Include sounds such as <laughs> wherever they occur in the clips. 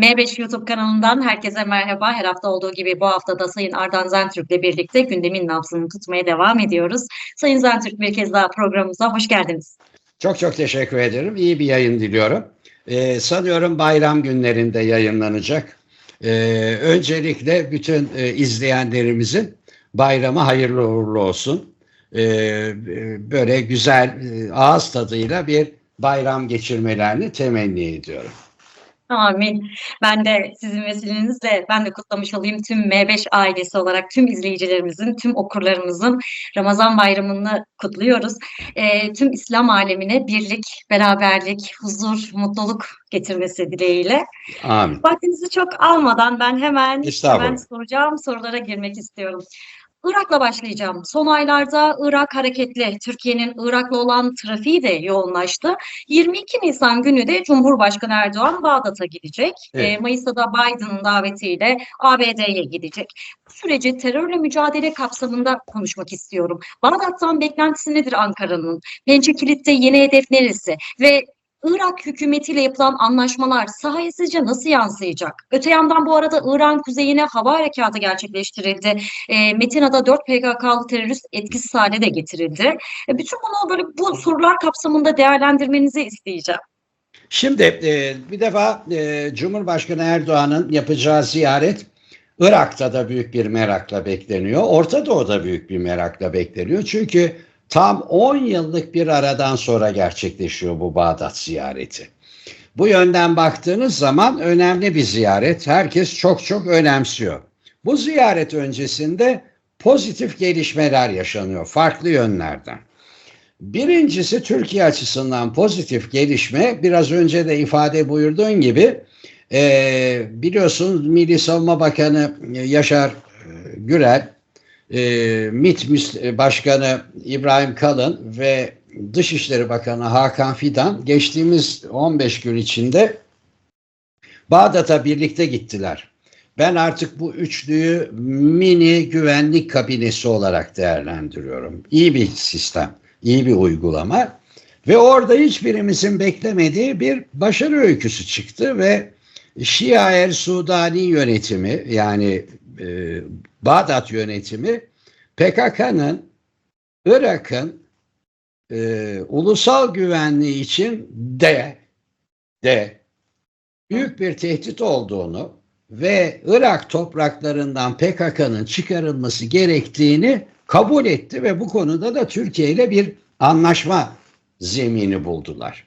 M5 YouTube kanalından herkese merhaba. Her hafta olduğu gibi bu hafta da Sayın Ardan Zentürk'le birlikte gündemin nabzını tutmaya devam ediyoruz. Sayın Zentürk bir kez daha programımıza hoş geldiniz. Çok çok teşekkür ederim. İyi bir yayın diliyorum. Ee, sanıyorum bayram günlerinde yayınlanacak. Ee, öncelikle bütün e, izleyenlerimizin bayramı hayırlı uğurlu olsun. Ee, böyle güzel e, ağız tadıyla bir bayram geçirmelerini temenni ediyorum. Amin. Ben de sizin vesilenizle ben de kutlamış olayım tüm M5 ailesi olarak tüm izleyicilerimizin, tüm okurlarımızın Ramazan bayramını kutluyoruz. Ee, tüm İslam alemine birlik, beraberlik, huzur, mutluluk getirmesi dileğiyle. Amin. Vaktinizi çok almadan ben hemen hemen soracağım sorulara girmek istiyorum. Irak'la başlayacağım. Son aylarda Irak hareketli. Türkiye'nin Irak'la olan trafiği de yoğunlaştı. 22 Nisan günü de Cumhurbaşkanı Erdoğan Bağdat'a gidecek. Evet. Ee, Mayıs'ta da Biden'ın davetiyle ABD'ye gidecek. Bu süreci terörle mücadele kapsamında konuşmak istiyorum. Bağdat'tan beklentisi nedir Ankara'nın? Pençe Kilit'te yeni hedef neresi? Ve Irak hükümetiyle yapılan anlaşmalar sahaya sizce nasıl yansıyacak? Öte yandan bu arada İran kuzeyine hava harekatı gerçekleştirildi. E, Metina'da 4 PKK'lı terörist etkisiz hale de getirildi. E, bütün bunu böyle bu sorular kapsamında değerlendirmenizi isteyeceğim. Şimdi e, bir defa e, Cumhurbaşkanı Erdoğan'ın yapacağı ziyaret Irak'ta da büyük bir merakla bekleniyor. Orta Doğu'da büyük bir merakla bekleniyor. Çünkü tam 10 yıllık bir aradan sonra gerçekleşiyor bu Bağdat ziyareti. Bu yönden baktığınız zaman önemli bir ziyaret. Herkes çok çok önemsiyor. Bu ziyaret öncesinde pozitif gelişmeler yaşanıyor farklı yönlerden. Birincisi Türkiye açısından pozitif gelişme biraz önce de ifade buyurduğun gibi e, biliyorsunuz Milli Savunma Bakanı Yaşar Gürel, e, MİT Başkanı İbrahim Kalın ve Dışişleri Bakanı Hakan Fidan geçtiğimiz 15 gün içinde Bağdat'a birlikte gittiler. Ben artık bu üçlüyü mini güvenlik kabinesi olarak değerlendiriyorum. İyi bir sistem, iyi bir uygulama ve orada hiçbirimizin beklemediği bir başarı öyküsü çıktı ve Şia Er Sudani yönetimi yani e, Bağdat yönetimi PKK'nın Irak'ın e, ulusal güvenliği için de de büyük bir tehdit olduğunu ve Irak topraklarından PKK'nın çıkarılması gerektiğini kabul etti ve bu konuda da Türkiye ile bir anlaşma zemini buldular.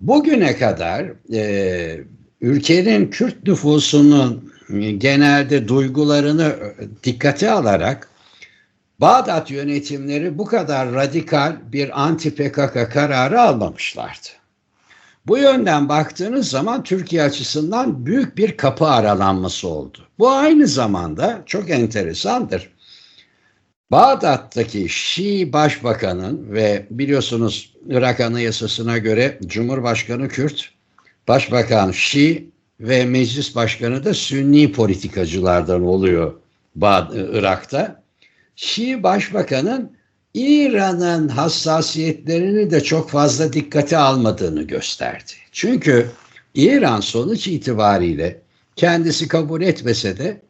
Bugüne kadar e, ülkenin Kürt nüfusunun genelde duygularını dikkate alarak Bağdat yönetimleri bu kadar radikal bir anti PKK kararı almamışlardı. Bu yönden baktığınız zaman Türkiye açısından büyük bir kapı aralanması oldu. Bu aynı zamanda çok enteresandır. Bağdat'taki Şii Başbakanın ve biliyorsunuz Irak Anayasası'na göre Cumhurbaşkanı Kürt, Başbakan Şii ve Meclis Başkanı da Sünni politikacılardan oluyor Irak'ta. Şii Başbakanın İran'ın hassasiyetlerini de çok fazla dikkate almadığını gösterdi. Çünkü İran sonuç itibariyle kendisi kabul etmese de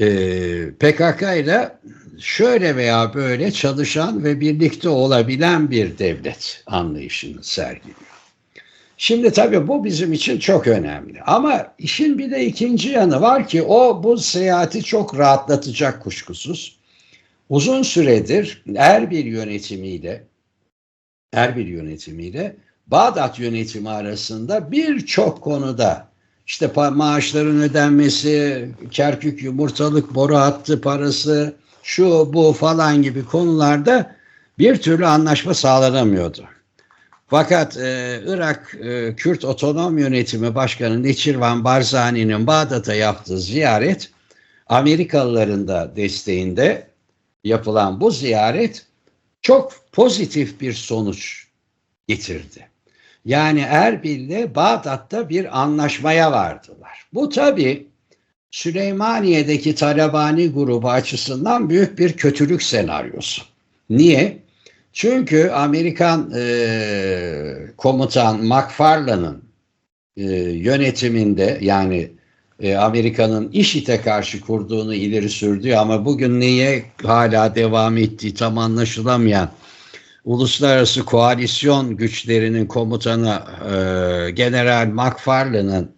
e, PKK ile şöyle veya böyle çalışan ve birlikte olabilen bir devlet anlayışını sergiliyor. Şimdi tabii bu bizim için çok önemli. Ama işin bir de ikinci yanı var ki o bu seyahati çok rahatlatacak kuşkusuz. Uzun süredir Erbil yönetimiyle Erbil yönetimiyle Bağdat yönetimi arasında birçok konuda işte maaşların ödenmesi, Kerkük yumurtalık boru hattı parası, şu bu falan gibi konularda bir türlü anlaşma sağlanamıyordu. Fakat e, Irak e, Kürt Otonom Yönetimi Başkanı Neçirvan Barzani'nin Bağdat'a yaptığı ziyaret Amerikalıların da desteğinde yapılan bu ziyaret çok pozitif bir sonuç getirdi. Yani Erbil'le Bağdat'ta bir anlaşmaya vardılar. Bu tabi Süleymaniye'deki Talabani grubu açısından büyük bir kötülük senaryosu. Niye? Çünkü Amerikan e, komutan McFarlane'ın e, yönetiminde yani e, Amerika'nın IŞİD'e karşı kurduğunu ileri sürdüğü ama bugün niye hala devam ettiği tam anlaşılamayan uluslararası koalisyon güçlerinin komutanı e, General McFarlane'ın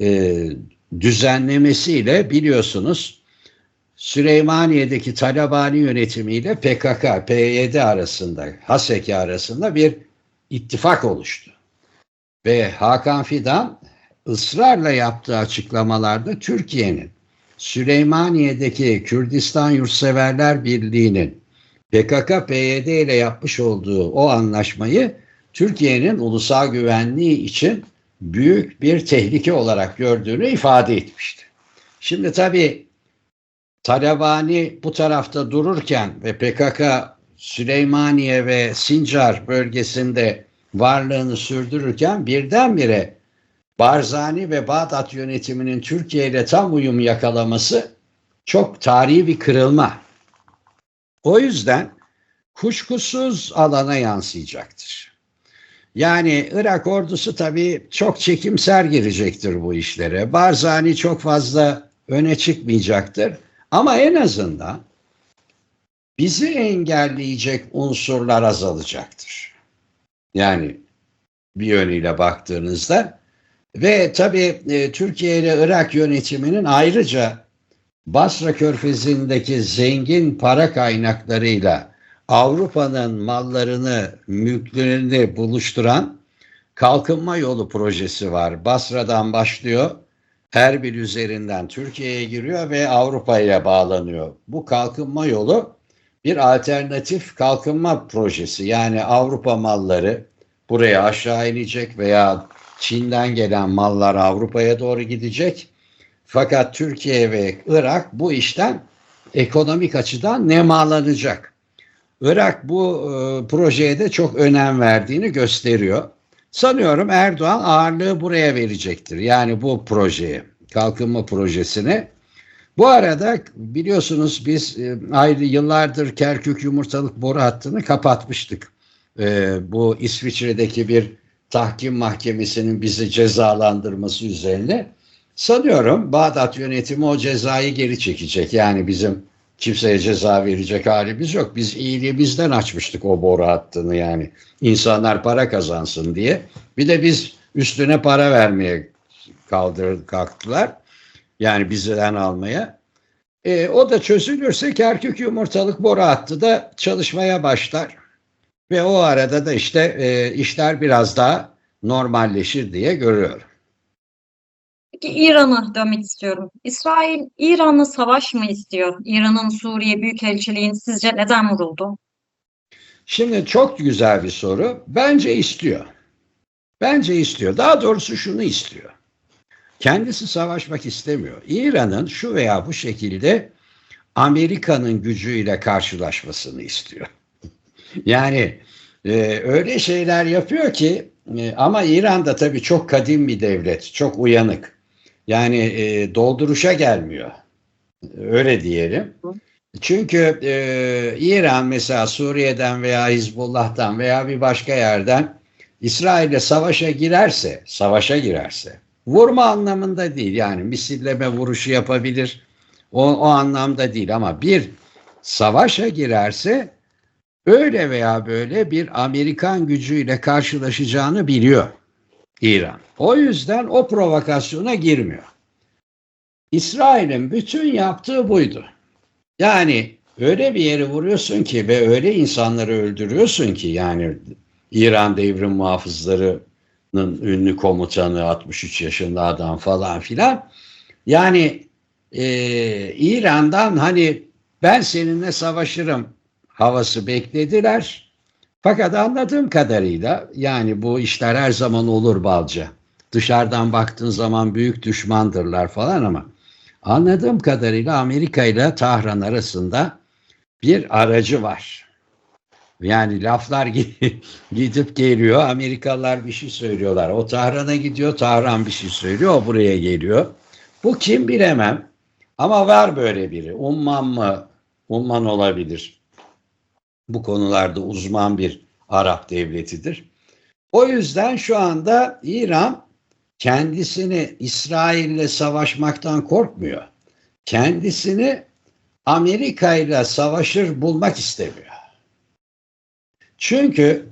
e, düzenlemesiyle biliyorsunuz Süleymaniye'deki Talabani yönetimiyle PKK, PYD arasında, HASEK arasında bir ittifak oluştu. Ve Hakan Fidan ısrarla yaptığı açıklamalarda Türkiye'nin Süleymaniye'deki Kürdistan Yurtseverler Birliği'nin PKK-PYD ile yapmış olduğu o anlaşmayı Türkiye'nin ulusal güvenliği için büyük bir tehlike olarak gördüğünü ifade etmişti. Şimdi tabii Talabani bu tarafta dururken ve PKK Süleymaniye ve Sincar bölgesinde varlığını sürdürürken birdenbire Barzani ve Bağdat yönetiminin Türkiye ile tam uyum yakalaması çok tarihi bir kırılma. O yüzden kuşkusuz alana yansıyacaktır. Yani Irak ordusu tabii çok çekimser girecektir bu işlere. Barzani çok fazla öne çıkmayacaktır. Ama en azından bizi engelleyecek unsurlar azalacaktır. Yani bir yönüyle baktığınızda ve tabii e, Türkiye ile Irak yönetiminin ayrıca Basra Körfezi'ndeki zengin para kaynaklarıyla Avrupa'nın mallarını, mülklerini buluşturan kalkınma yolu projesi var. Basra'dan başlıyor, Erbil üzerinden Türkiye'ye giriyor ve Avrupa ile bağlanıyor. Bu kalkınma yolu bir alternatif kalkınma projesi. Yani Avrupa malları buraya aşağı inecek veya Çin'den gelen mallar Avrupa'ya doğru gidecek. Fakat Türkiye ve Irak bu işten ekonomik açıdan nemalanacak. Irak bu e, projeye de çok önem verdiğini gösteriyor. Sanıyorum Erdoğan ağırlığı buraya verecektir. Yani bu projeye, kalkınma projesine. Bu arada biliyorsunuz biz e, ayrı yıllardır Kerkük yumurtalık boru hattını kapatmıştık. E, bu İsviçre'deki bir tahkim mahkemesinin bizi cezalandırması üzerine. Sanıyorum Bağdat yönetimi o cezayı geri çekecek. Yani bizim kimseye ceza verecek halimiz yok. Biz iyiliğimizden açmıştık o boru hattını yani. İnsanlar para kazansın diye. Bir de biz üstüne para vermeye kaldır, kalktılar. Yani bizden almaya. E, o da çözülürse Kerkük yumurtalık boru hattı da çalışmaya başlar. Ve o arada da işte e, işler biraz daha normalleşir diye görüyorum. Peki İran'a dönmek istiyorum. İsrail İran'la savaş mı istiyor? İran'ın Suriye Büyükelçiliğini sizce neden vuruldu? Şimdi çok güzel bir soru. Bence istiyor. Bence istiyor. Daha doğrusu şunu istiyor. Kendisi savaşmak istemiyor. İran'ın şu veya bu şekilde Amerika'nın gücüyle karşılaşmasını istiyor. <laughs> yani e, öyle şeyler yapıyor ki e, ama İran da tabii çok kadim bir devlet, çok uyanık. Yani e, dolduruşa gelmiyor. Öyle diyelim. Çünkü e, İran mesela Suriye'den veya Hizbullah'tan veya bir başka yerden İsrail'le savaşa girerse, savaşa girerse, vurma anlamında değil yani misilleme vuruşu yapabilir, o, o anlamda değil ama bir savaşa girerse öyle veya böyle bir Amerikan gücüyle karşılaşacağını biliyor İran. O yüzden o provokasyona girmiyor. İsrail'in bütün yaptığı buydu. Yani öyle bir yeri vuruyorsun ki ve öyle insanları öldürüyorsun ki yani İran devrim muhafızlarının ünlü komutanı 63 yaşında adam falan filan. Yani e, İran'dan hani ben seninle savaşırım havası beklediler. Fakat anladığım kadarıyla yani bu işler her zaman olur balca. Dışarıdan baktığın zaman büyük düşmandırlar falan ama anladığım kadarıyla Amerika ile Tahran arasında bir aracı var. Yani laflar <laughs> gidip geliyor. Amerikalılar bir şey söylüyorlar. O Tahran'a gidiyor. Tahran bir şey söylüyor. O buraya geliyor. Bu kim bilemem. Ama var böyle biri. Umman mı? Umman olabilir. Bu konularda uzman bir Arap devletidir. O yüzden şu anda İran kendisini İsrail'le savaşmaktan korkmuyor. Kendisini Amerika ile savaşır bulmak istemiyor. Çünkü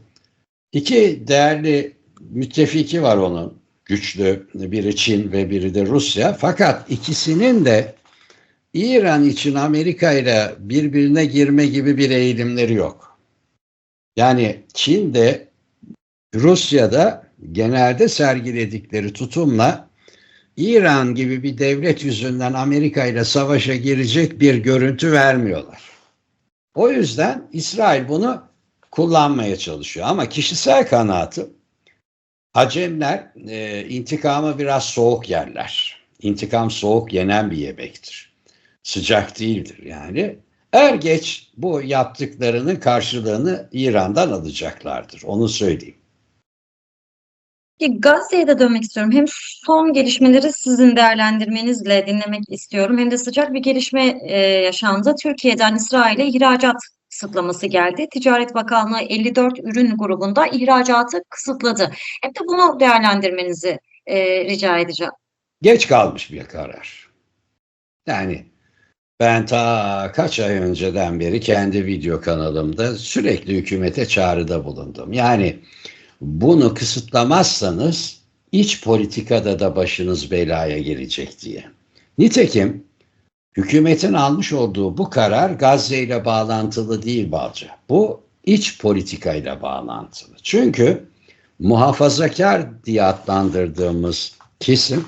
iki değerli müttefiki var onun. Güçlü biri Çin ve biri de Rusya. Fakat ikisinin de İran için Amerika ile birbirine girme gibi bir eğilimleri yok. Yani Çin de Rusya'da genelde sergiledikleri tutumla İran gibi bir devlet yüzünden Amerika ile savaşa girecek bir görüntü vermiyorlar. O yüzden İsrail bunu kullanmaya çalışıyor. Ama kişisel kanaatim Acemler e, intikamı biraz soğuk yerler. İntikam soğuk yenen bir yemektir. Sıcak değildir yani. Er geç bu yaptıklarının karşılığını İran'dan alacaklardır. Onu söyleyeyim. Gazze'ye de dönmek istiyorum. Hem son gelişmeleri sizin değerlendirmenizle dinlemek istiyorum. Hem de sıcak bir gelişme e, yaşandı. Türkiye'den İsrail'e ihracat kısıtlaması geldi. Ticaret Bakanlığı 54 ürün grubunda ihracatı kısıtladı. Hem de bunu değerlendirmenizi e, rica edeceğim. Geç kalmış bir karar. Yani ben ta kaç ay önceden beri kendi video kanalımda sürekli hükümete çağrıda bulundum. Yani bunu kısıtlamazsanız iç politikada da başınız belaya girecek diye. Nitekim hükümetin almış olduğu bu karar Gazze ile bağlantılı değil Balca. Bu iç politikayla bağlantılı. Çünkü muhafazakar diye adlandırdığımız kesim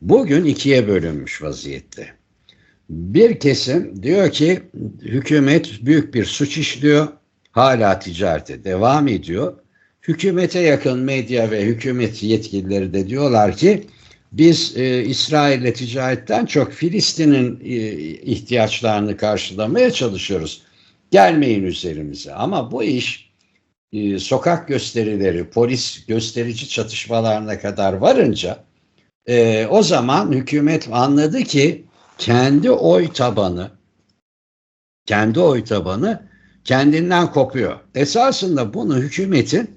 bugün ikiye bölünmüş vaziyette. Bir kesim diyor ki hükümet büyük bir suç işliyor, hala ticarete devam ediyor. Hükümete yakın medya ve hükümet yetkilileri de diyorlar ki biz e, İsrail'le ticaretten çok Filistin'in e, ihtiyaçlarını karşılamaya çalışıyoruz. Gelmeyin üzerimize. Ama bu iş e, sokak gösterileri, polis gösterici çatışmalarına kadar varınca e, o zaman hükümet anladı ki kendi oy tabanı kendi oy tabanı kendinden kopuyor. Esasında bunu hükümetin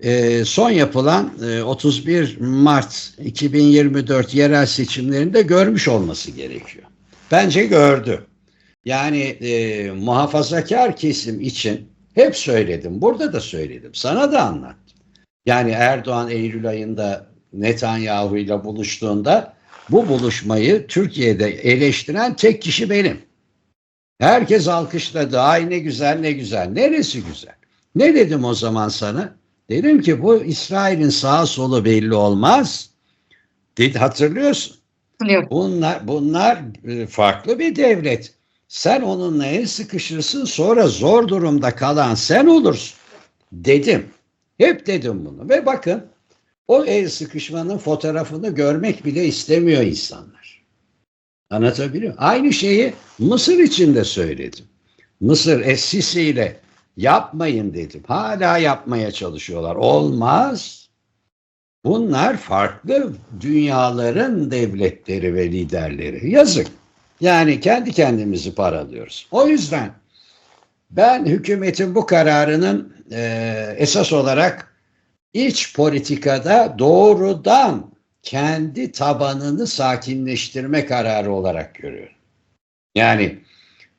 e, son yapılan e, 31 Mart 2024 yerel seçimlerinde görmüş olması gerekiyor. Bence gördü. Yani e, muhafazakar kesim için hep söyledim. Burada da söyledim. Sana da anlattım. Yani Erdoğan Eylül ayında Netanyahu ile buluştuğunda bu buluşmayı Türkiye'de eleştiren tek kişi benim. Herkes alkışladı. Ay ne güzel ne güzel. Neresi güzel? Ne dedim o zaman sana? Dedim ki bu İsrail'in sağ solu belli olmaz. Dedi, hatırlıyorsun. Hatırlıyorum. Bunlar, bunlar e, farklı bir devlet. Sen onunla el sıkışırsın sonra zor durumda kalan sen olursun. Dedim. Hep dedim bunu. Ve bakın o el sıkışmanın fotoğrafını görmek bile istemiyor insanlar. Anlatabiliyor muyum? Aynı şeyi Mısır için de söyledim. Mısır Es-Sisi ile yapmayın dedim. Hala yapmaya çalışıyorlar. Olmaz. Bunlar farklı dünyaların devletleri ve liderleri. Yazık. Yani kendi kendimizi paralıyoruz. O yüzden ben hükümetin bu kararının e, esas olarak iç politikada doğrudan kendi tabanını sakinleştirme kararı olarak görüyorum. Yani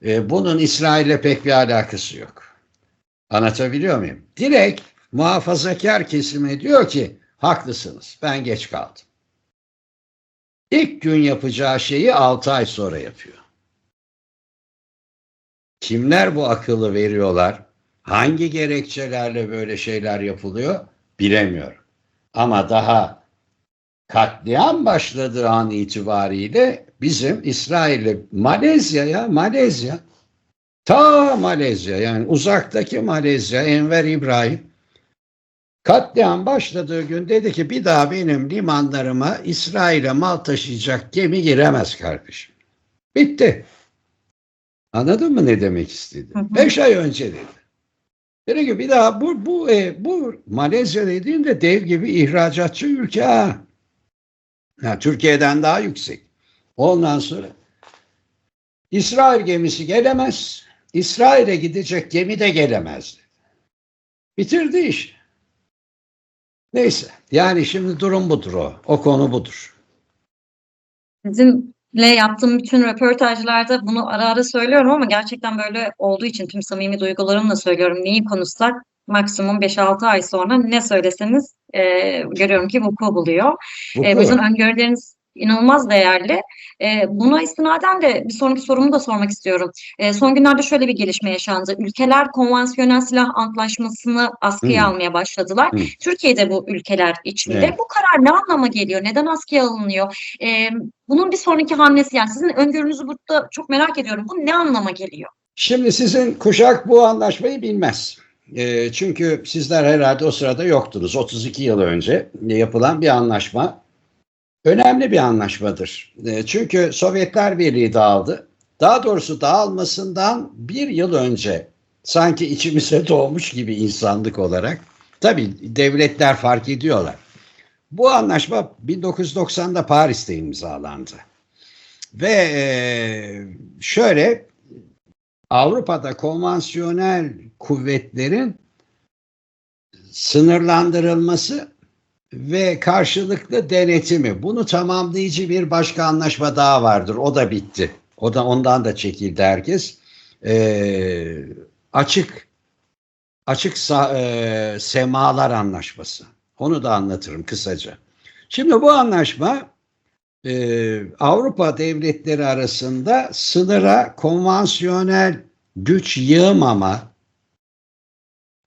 e, bunun İsrail'le pek bir alakası yok. Anlatabiliyor muyum? Direkt muhafazakar kesime diyor ki haklısınız ben geç kaldım. İlk gün yapacağı şeyi 6 ay sonra yapıyor. Kimler bu akıllı veriyorlar? Hangi gerekçelerle böyle şeyler yapılıyor? Bilemiyorum. Ama daha katliam başladığı an itibariyle bizim İsrail'le Malezya'ya Malezya ta Malezya yani uzaktaki Malezya Enver İbrahim katliam başladığı gün dedi ki bir daha benim limanlarıma İsrail'e mal taşıyacak gemi giremez kardeşim. Bitti. Anladın mı ne demek istedi? Beş ay önce dedi. Dedi ki bir daha bu bu e, bu Malezya dediğinde dev gibi ihracatçı ülke ha. ha. Türkiye'den daha yüksek. Ondan sonra İsrail gemisi gelemez. İsrail'e gidecek gemi de gelemez. Bitirdi iş. Neyse yani şimdi durum budur o. O konu budur. Sizinle yaptığım bütün röportajlarda bunu ara ara söylüyorum ama gerçekten böyle olduğu için tüm samimi duygularımla söylüyorum. Neyi konuşsak maksimum 5-6 ay sonra ne söyleseniz e, görüyorum ki vuku buluyor. Bu E, bu yüzden öngörüleriniz inanılmaz değerli. E, buna istinaden de bir sonraki sorumu da sormak istiyorum. E, son günlerde şöyle bir gelişme yaşandı. Ülkeler konvansiyonel silah antlaşmasını askıya Hı. almaya başladılar. Hı. Türkiye'de bu ülkeler içinde. Evet. Bu karar ne anlama geliyor? Neden askıya alınıyor? E, bunun bir sonraki hamlesi yani sizin öngörünüzü burada çok merak ediyorum. Bu ne anlama geliyor? Şimdi sizin kuşak bu anlaşmayı bilmez. E, çünkü sizler herhalde o sırada yoktunuz. 32 yıl önce yapılan bir anlaşma. Önemli bir anlaşmadır. E, çünkü Sovyetler Birliği dağıldı. Daha doğrusu dağılmasından bir yıl önce sanki içimize <laughs> doğmuş gibi insanlık olarak. Tabii devletler fark ediyorlar. Bu anlaşma 1990'da Paris'te imzalandı. Ve e, şöyle Avrupa'da konvansiyonel kuvvetlerin sınırlandırılması ve karşılıklı denetimi. Bunu tamamlayıcı bir başka anlaşma daha vardır. O da bitti. O da ondan da çekildi herkes. Ee, açık açık sa- e, semalar anlaşması. Onu da anlatırım kısaca. Şimdi bu anlaşma e, Avrupa devletleri arasında sınıra konvansiyonel güç yığmama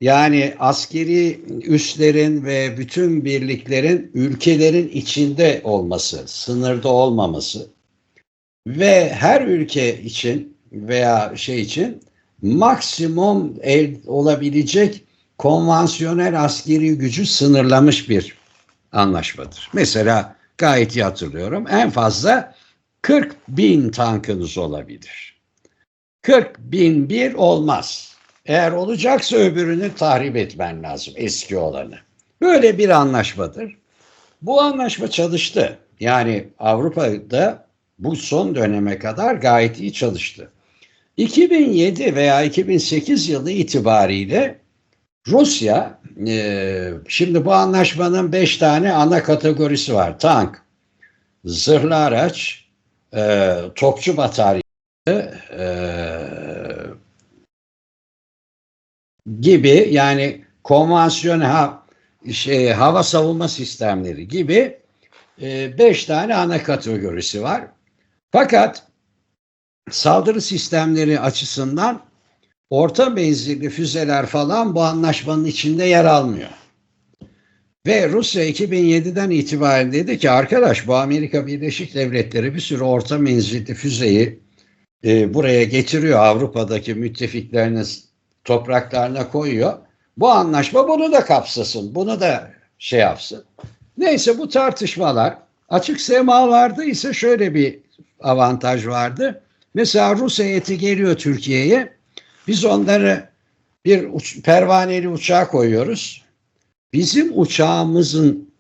yani askeri üslerin ve bütün birliklerin ülkelerin içinde olması, sınırda olmaması ve her ülke için veya şey için maksimum el olabilecek konvansiyonel askeri gücü sınırlamış bir anlaşmadır. Mesela gayet iyi hatırlıyorum en fazla 40 bin tankınız olabilir. 40 bin bir olmaz. Eğer olacaksa öbürünü tahrip etmen lazım eski olanı. Böyle bir anlaşmadır. Bu anlaşma çalıştı. Yani Avrupa'da bu son döneme kadar gayet iyi çalıştı. 2007 veya 2008 yılı itibariyle Rusya, e, şimdi bu anlaşmanın 5 tane ana kategorisi var. Tank, zırhlı araç, e, topçu bataryası, e, gibi yani konvansiyonel ha, şey, hava savunma sistemleri gibi e, beş tane ana kategorisi var. Fakat saldırı sistemleri açısından orta menzilli füzeler falan bu anlaşmanın içinde yer almıyor. Ve Rusya 2007'den itibaren dedi ki arkadaş bu Amerika Birleşik Devletleri bir sürü orta menzilli füzeyi e, buraya getiriyor Avrupa'daki müttefikleriniz topraklarına koyuyor. Bu anlaşma bunu da kapsasın, bunu da şey yapsın. Neyse bu tartışmalar açık semalarda ise şöyle bir avantaj vardı. Mesela Rus heyeti geliyor Türkiye'ye. Biz onları bir uç, pervaneli uçağa koyuyoruz. Bizim uçağımızın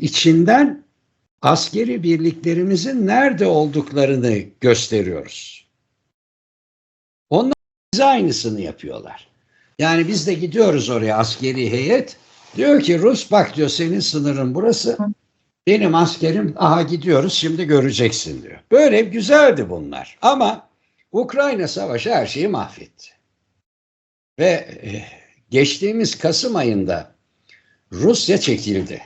içinden askeri birliklerimizin nerede olduklarını gösteriyoruz. Bize aynısını yapıyorlar. Yani biz de gidiyoruz oraya askeri heyet. Diyor ki Rus bak diyor senin sınırın burası. Benim askerim aha gidiyoruz şimdi göreceksin diyor. Böyle güzeldi bunlar. Ama Ukrayna savaşı her şeyi mahvetti. Ve geçtiğimiz Kasım ayında Rusya çekildi.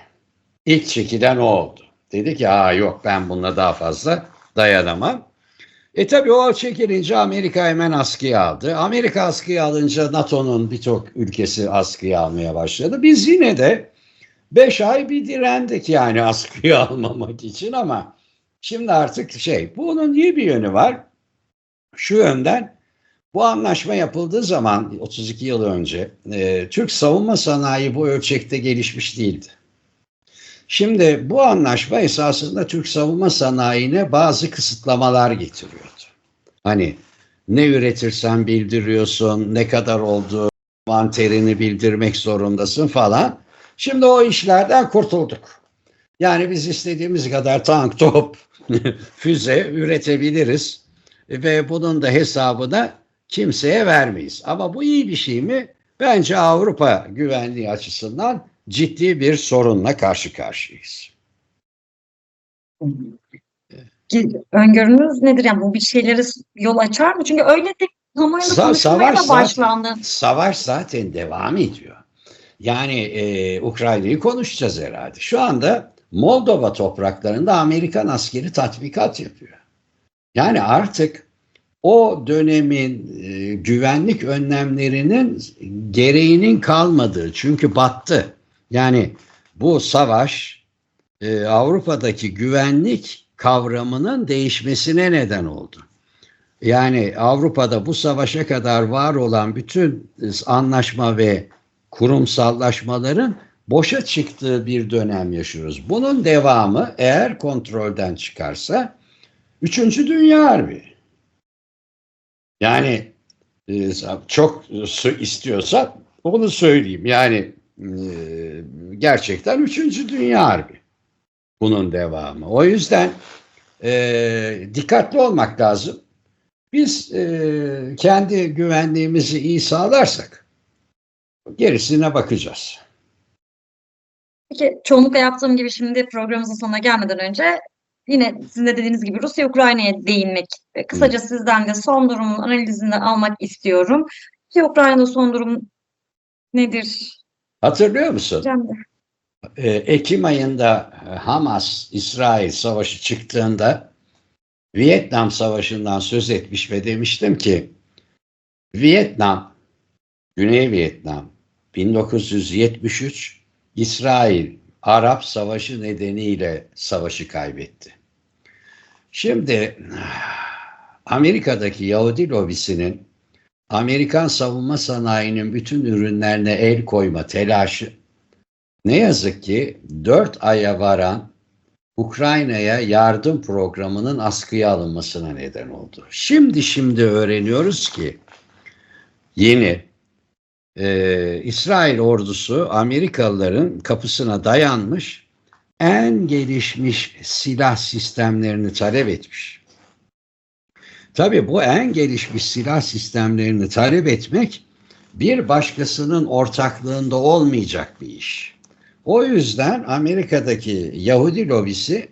İlk çekilen o oldu. Dedi ki aa yok ben bununla daha fazla dayanamam. E tabi o çekilince Amerika hemen askıya aldı. Amerika askıya alınca NATO'nun birçok ülkesi askıya almaya başladı. Biz yine de 5 ay bir direndik yani <laughs> askıya almamak için ama şimdi artık şey bunun iyi bir yönü var. Şu yönden bu anlaşma yapıldığı zaman 32 yıl önce e, Türk savunma sanayi bu ölçekte gelişmiş değildi. Şimdi bu anlaşma esasında Türk savunma sanayine bazı kısıtlamalar getiriyordu. Hani ne üretirsen bildiriyorsun, ne kadar olduğu manterini bildirmek zorundasın falan. Şimdi o işlerden kurtulduk. Yani biz istediğimiz kadar tank, top, <laughs> füze üretebiliriz ve bunun da hesabını kimseye vermeyiz. Ama bu iyi bir şey mi? Bence Avrupa güvenliği açısından ciddi bir sorunla karşı karşıyayız. Öngörünüz nedir? Yani bu bir şeylere yol açar mı? Çünkü öyle de kamuoyunda Sa- da savaş zaten- başlandı. Savaş zaten devam ediyor. Yani e, Ukrayna'yı konuşacağız herhalde. Şu anda Moldova topraklarında Amerikan askeri tatbikat yapıyor. Yani artık o dönemin e, güvenlik önlemlerinin gereğinin kalmadığı çünkü battı. Yani bu savaş e, Avrupa'daki güvenlik kavramının değişmesine neden oldu. Yani Avrupa'da bu savaşa kadar var olan bütün anlaşma ve kurumsallaşmaların boşa çıktığı bir dönem yaşıyoruz. Bunun devamı eğer kontrolden çıkarsa Üçüncü Dünya Harbi. Yani e, çok istiyorsak onu söyleyeyim. Yani e, gerçekten Üçüncü Dünya Harbi. Bunun devamı. O yüzden e, dikkatli olmak lazım. Biz e, kendi güvenliğimizi iyi sağlarsak gerisine bakacağız. Peki çoğunlukla yaptığım gibi şimdi programımızın sonuna gelmeden önce yine sizin de dediğiniz gibi Rusya-Ukrayna'ya değinmek ve kısaca sizden de son durumun analizini almak istiyorum. Rusya-Ukrayna'da son durum nedir? Hatırlıyor musun? Cem de. E, Ekim ayında e, Hamas-İsrail savaşı çıktığında Vietnam Savaşı'ndan söz etmiş ve demiştim ki Vietnam, Güney Vietnam 1973 İsrail Arap Savaşı nedeniyle savaşı kaybetti. Şimdi Amerika'daki Yahudi lobisinin Amerikan savunma sanayinin bütün ürünlerine el koyma telaşı ne yazık ki 4 aya varan Ukrayna'ya yardım programının askıya alınmasına neden oldu. Şimdi şimdi öğreniyoruz ki yeni e, İsrail ordusu Amerikalıların kapısına dayanmış en gelişmiş silah sistemlerini talep etmiş. Tabii bu en gelişmiş silah sistemlerini talep etmek bir başkasının ortaklığında olmayacak bir iş. O yüzden Amerika'daki Yahudi lobisi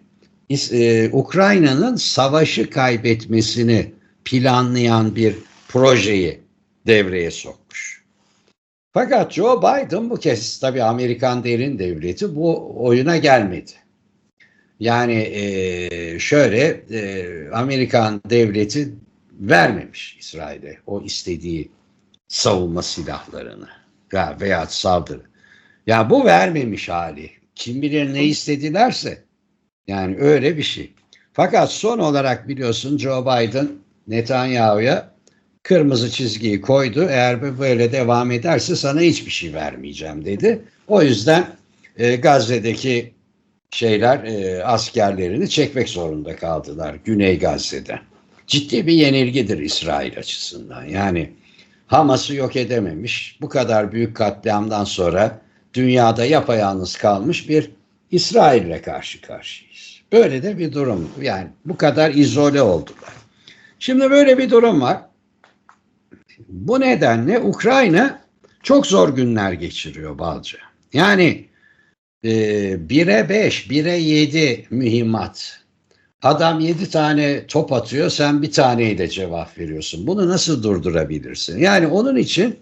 İs- e, Ukrayna'nın savaşı kaybetmesini planlayan bir projeyi devreye sokmuş. Fakat Joe Biden bu kez tabii Amerikan derin devleti bu oyuna gelmedi. Yani e, şöyle e, Amerikan devleti vermemiş İsrail'e o istediği savunma silahlarını veya, saldırı. Ya bu vermemiş hali. Kim bilir ne istedilerse. Yani öyle bir şey. Fakat son olarak biliyorsun Joe Biden Netanyahu'ya kırmızı çizgiyi koydu. Eğer böyle devam ederse sana hiçbir şey vermeyeceğim dedi. O yüzden e, Gazze'deki şeyler e, askerlerini çekmek zorunda kaldılar Güney Gazze'de. Ciddi bir yenilgidir İsrail açısından. Yani Hamas'ı yok edememiş. Bu kadar büyük katliamdan sonra dünyada yapayalnız kalmış bir İsrail'le karşı karşıyayız. Böyle de bir durum. Yani bu kadar izole oldular. Şimdi böyle bir durum var. Bu nedenle Ukrayna çok zor günler geçiriyor Balca. Yani 1'e 5, 1'e 7 mühimmat. Adam 7 tane top atıyor, sen bir taneyle cevap veriyorsun. Bunu nasıl durdurabilirsin? Yani onun için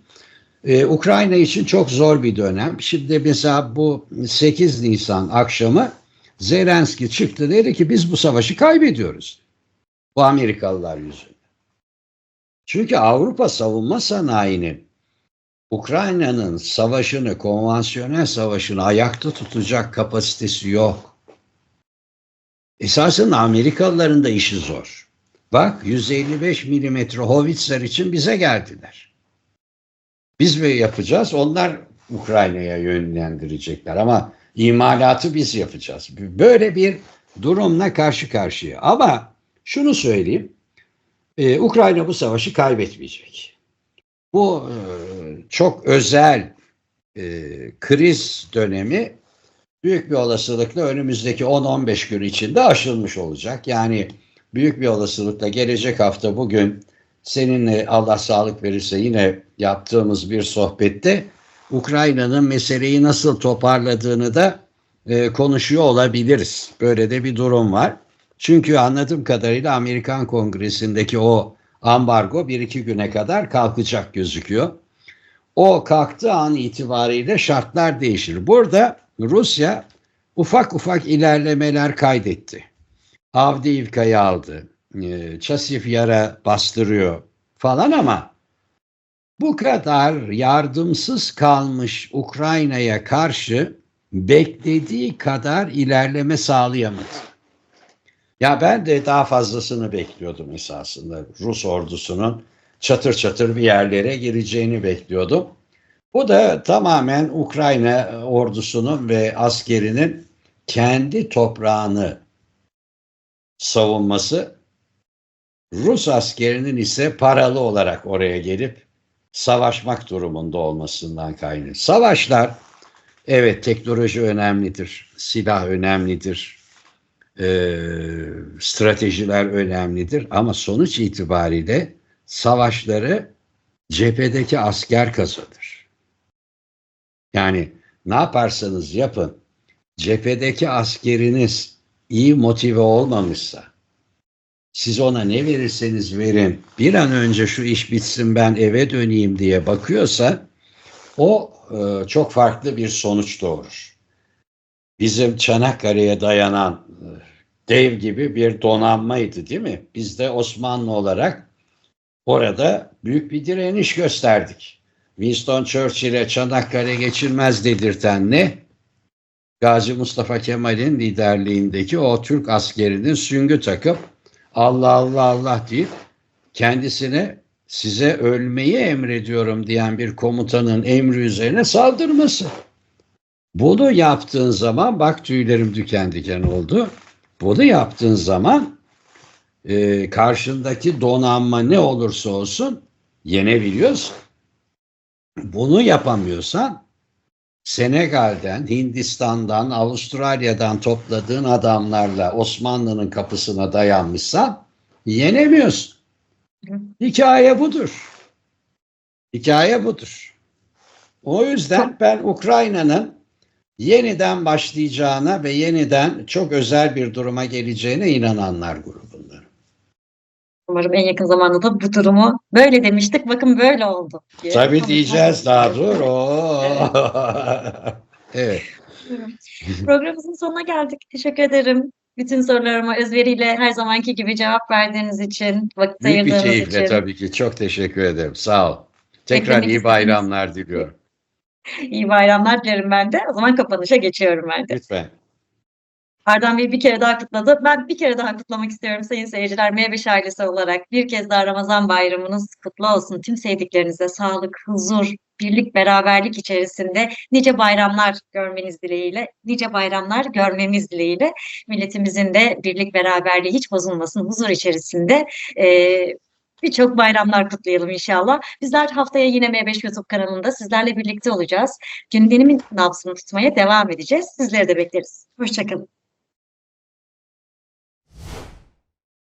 ee, Ukrayna için çok zor bir dönem. Şimdi mesela bu 8 Nisan akşamı Zelenski çıktı dedi ki biz bu savaşı kaybediyoruz. Bu Amerikalılar yüzünden. Çünkü Avrupa savunma sanayinin Ukrayna'nın savaşını, konvansiyonel savaşını ayakta tutacak kapasitesi yok. Esasında Amerikalıların da işi zor. Bak 155 milimetre Howitzer için bize geldiler. Biz mi yapacağız? Onlar Ukrayna'ya yönlendirecekler ama imalatı biz yapacağız. Böyle bir durumla karşı karşıya. Ama şunu söyleyeyim. Ee, Ukrayna bu savaşı kaybetmeyecek. Bu e, çok özel e, kriz dönemi büyük bir olasılıkla önümüzdeki 10-15 gün içinde aşılmış olacak. Yani büyük bir olasılıkla gelecek hafta bugün seninle Allah sağlık verirse yine yaptığımız bir sohbette Ukrayna'nın meseleyi nasıl toparladığını da e, konuşuyor olabiliriz. Böyle de bir durum var. Çünkü anladığım kadarıyla Amerikan Kongresi'ndeki o ambargo bir iki güne kadar kalkacak gözüküyor. O kalktığı an itibariyle şartlar değişir. Burada Rusya ufak ufak ilerlemeler kaydetti. Avdiivka'yı aldı. E, Çasif yara bastırıyor falan ama bu kadar yardımsız kalmış Ukrayna'ya karşı beklediği kadar ilerleme sağlayamadı. Ya ben de daha fazlasını bekliyordum esasında. Rus ordusunun çatır çatır bir yerlere gireceğini bekliyordum. Bu da tamamen Ukrayna ordusunun ve askerinin kendi toprağını savunması, Rus askerinin ise paralı olarak oraya gelip savaşmak durumunda olmasından kaynaklı. Savaşlar evet teknoloji önemlidir, silah önemlidir, e, stratejiler önemlidir ama sonuç itibariyle savaşları cephedeki asker kazanır. Yani ne yaparsanız yapın cephedeki askeriniz iyi motive olmamışsa siz ona ne verirseniz verin bir an önce şu iş bitsin ben eve döneyim diye bakıyorsa o e, çok farklı bir sonuç doğurur. Bizim Çanakkale'ye dayanan e, dev gibi bir donanmaydı değil mi? Biz de Osmanlı olarak orada büyük bir direniş gösterdik. Winston Churchill'e Çanakkale geçilmez dedirten ne? Gazi Mustafa Kemal'in liderliğindeki o Türk askerinin süngü takıp Allah Allah Allah deyip kendisine size ölmeyi emrediyorum diyen bir komutanın emri üzerine saldırması. Bunu yaptığın zaman bak tüylerim diken diken oldu. Bunu yaptığın zaman e, karşındaki donanma ne olursa olsun yenebiliyorsun. Bunu yapamıyorsan Senegal'den, Hindistan'dan, Avustralya'dan topladığın adamlarla Osmanlı'nın kapısına dayanmışsan yenemiyorsun. Hikaye budur. Hikaye budur. O yüzden ben Ukrayna'nın yeniden başlayacağına ve yeniden çok özel bir duruma geleceğine inananlar grubundan. Umarım en yakın zamanda da bu durumu böyle demiştik. Bakın böyle oldu. diye Tabii diyeceğiz daha dur. Oo. <laughs> evet. Programımızın sonuna geldik. Teşekkür ederim. Bütün sorularıma özveriyle her zamanki gibi cevap verdiğiniz için, vakit Büyük bir ayırdığınız keyifle için. tabii ki. Çok teşekkür ederim. Sağ ol. Tekrar Eklemek iyi bayramlar diliyorum. <laughs> İyi bayramlar dilerim ben de. O zaman kapanışa geçiyorum ben de. Lütfen. Ardan Bey bir kere daha kutladı. Ben bir kere daha kutlamak istiyorum sayın seyirciler. M5 ailesi olarak bir kez daha Ramazan bayramınız kutlu olsun. Tüm sevdiklerinize sağlık, huzur, birlik, beraberlik içerisinde nice bayramlar görmeniz dileğiyle, nice bayramlar görmemiz dileğiyle milletimizin de birlik, beraberliği hiç bozulmasın, huzur içerisinde eee, birçok bayramlar kutlayalım inşallah. Bizler haftaya yine M5 YouTube kanalında sizlerle birlikte olacağız. Gündemin nabzını tutmaya devam edeceğiz. Sizleri de bekleriz. Hoşçakalın.